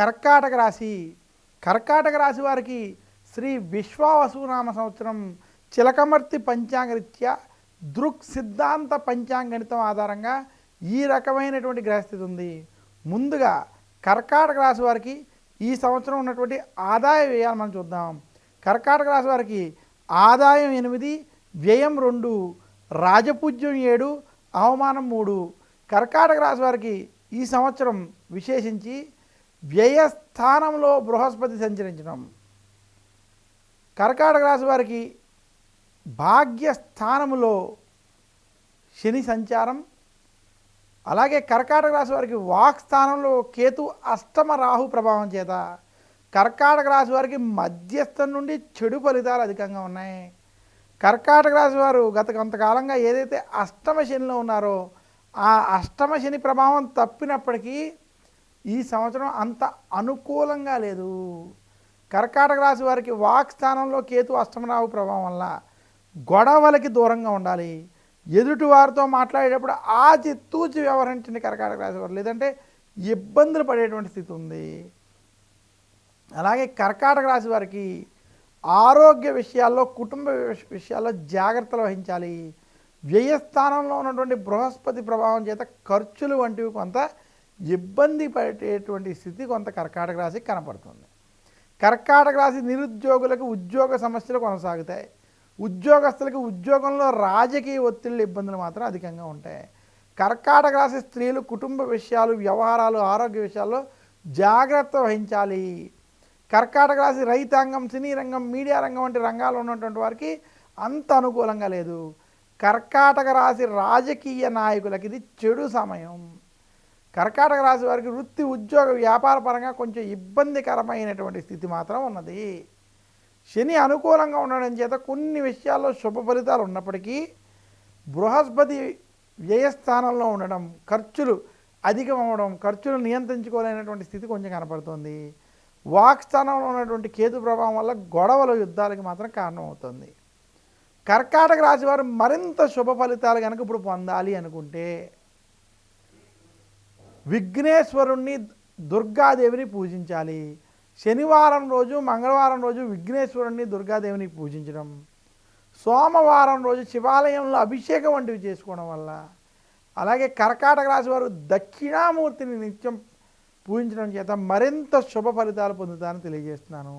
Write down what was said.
కర్కాటక రాశి. కర్కాటక రాశి వారికి శ్రీ విశ్వావసునామ సంవత్సరం చిలకమర్తి పంచాంగరీత్యా దృక్ సిద్ధాంత పంచాంగణితం ఆధారంగా ఈ రకమైనటువంటి గ్రహస్థితి ఉంది. ముందుగా కర్కాటక రాశి వారికి ఈ సంవత్సరం ఉన్నటువంటి ఆదాయ వ్యయాలు మనం చూద్దాం. కర్కాటక రాశి వారికి ఆదాయం ఎనిమిది వ్యయం రెండు రాజపూజ్యం ఏడు అవమానం మూడు. కర్కాటక రాశి వారికి ఈ సంవత్సరం విశేషించి వ్యయస్థానంలో బృహస్పతి సంచరించడం. కర్కాటక రాశి వారికి భాగ్యస్థానములో శని సంచారం. అలాగే కర్కాటక రాశి వారికి వాక్ స్థానంలో కేతు అష్టమ రాహు ప్రభావం చేత కర్కాటక రాశి వారికి మధ్యస్థం నుండి చెడు ఫలితాలు అధికంగా ఉన్నాయి. కర్కాటక రాశి వారు గత కొంతకాలంగా ఏదైతే అష్టమ శనిలో ఉన్నారో ఆ అష్టమ శని ప్రభావం తప్పినప్పటికీ ఈ సంవత్సరం అంత అనుకూలంగా లేదు. కర్కాటక రాశి వారికి వాక్ స్థానంలో కేతు అష్టమరావు ప్రభావం వల్ల గొడవలకి దూరంగా ఉండాలి. ఎదుటి వారితో మాట్లాడేటప్పుడు ఆచి తూచి వ్యవహరించండి కర్కాటక రాశి వారు. లేదంటే ఇబ్బందులు పడేటువంటి స్థితి ఉంది. అలాగే కర్కాటక రాశి వారికి ఆరోగ్య విషయాల్లో కుటుంబ విషయాల్లో జాగ్రత్తలు వహించాలి. వ్యయస్థానంలో ఉన్నటువంటి బృహస్పతి ప్రభావం చేత ఖర్చులు వంటివి కొంత ఇబ్బంది పడేటువంటి స్థితి కొంత కర్కాటక రాశికి కనపడుతుంది. కర్కాటక రాశి నిరుద్యోగులకు ఉద్యోగ సమస్యలు కొనసాగుతాయి. ఉద్యోగస్తులకు ఉద్యోగంలో రాజకీయ ఒత్తిళ్ళు ఇబ్బందులు మాత్రం అధికంగా ఉంటాయి. కర్కాటక రాశి స్త్రీలు కుటుంబ విషయాలు వ్యవహారాలు ఆరోగ్య విషయాల్లో జాగ్రత్త వహించాలి. కర్కాటక రాశి రైతాంగం సినీ రంగం మీడియా రంగం వంటి రంగాల్లో ఉన్నటువంటి వారికి అంత అనుకూలంగా లేదు. కర్కాటక రాశి రాజకీయ నాయకులకి ఇది చెడు సమయం. కర్కాటక రాశి వారికి వృత్తి ఉద్యోగ వ్యాపార పరంగా కొంచెం ఇబ్బందికరమైనటువంటి స్థితి మాత్రం ఉన్నది. శని అనుకూలంగా ఉండడం చేత కొన్ని విషయాల్లో శుభ ఫలితాలు ఉన్నప్పటికీ బృహస్పతి వ్యయస్థానంలో ఉండడం ఖర్చులు అధికం అవ్వడం ఖర్చులు నియంత్రించుకోలేనటువంటి స్థితి కొంచెం కనపడుతుంది. వాక్ స్థానంలో ఉన్నటువంటి కేతు ప్రభావం వల్ల గొడవలు యుద్ధాలకి మాత్రం కారణమవుతుంది. కర్కాటక రాశి వారు మరింత శుభ ఫలితాలు కనుక ఇప్పుడు పొందాలి అనుకుంటే విఘ్నేశ్వరుణ్ణి దుర్గాదేవిని పూజించాలి. శనివారం రోజు మంగళవారం రోజు విఘ్నేశ్వరుణ్ణి దుర్గాదేవిని పూజించడం. సోమవారం రోజు శివాలయంలో అభిషేకం వంటివి చేసుకోవడం వల్ల. అలాగే కర్కాటక రాశి వారు దక్షిణామూర్తిని నిత్యం పూజించడం చేత మరింత శుభ ఫలితాలు పొందుతారని తెలియజేస్తున్నాను.